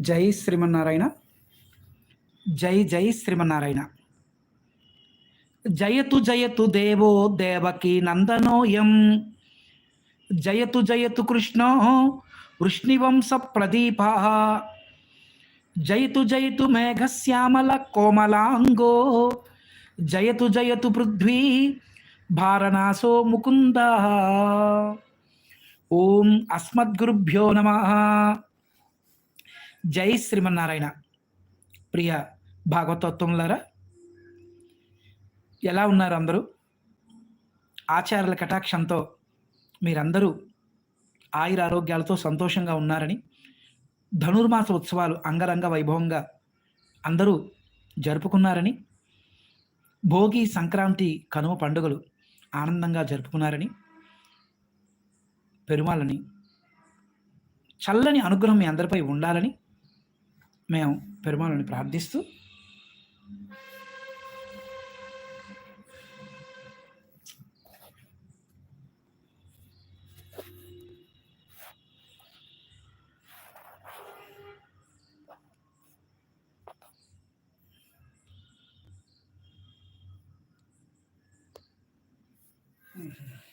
జై శ్రీమన్నారాయణ జై జై శ్రీమన్నారాయణ జయతు జయతు దేవో దేవకి నందనోయం జయతు జయతు కృష్ణో వృష్ణివంశ ప్రదీప జయతు జయతు మేఘశ్యామల కోమలాంగో జయతు జయతు పృథ్వీ భారనాశో ముకుంద ఓం అస్మద్గురుభ్యో నమ జై శ్రీమన్నారాయణ. ప్రియ భాగవతత్వములారా ఎలా ఉన్నారు అందరూ? ఆచార్యుల కటాక్షంతో మీరందరూ ఆయుర ఆరోగ్యాలతో సంతోషంగా ఉన్నారని ధనుర్మాస ఉత్సవాలు అంగరంగ వైభవంగా అందరూ జరుపుకున్నారని భోగి సంక్రాంతి కనుమ పండుగలు ఆనందంగా జరుపుకున్నారని పెరుమాలని చల్లని అనుగ్రహం మీ అందరిపై ఉండాలని మేము పెరుమాలని ప్రార్థిస్తూ Mm-hmm.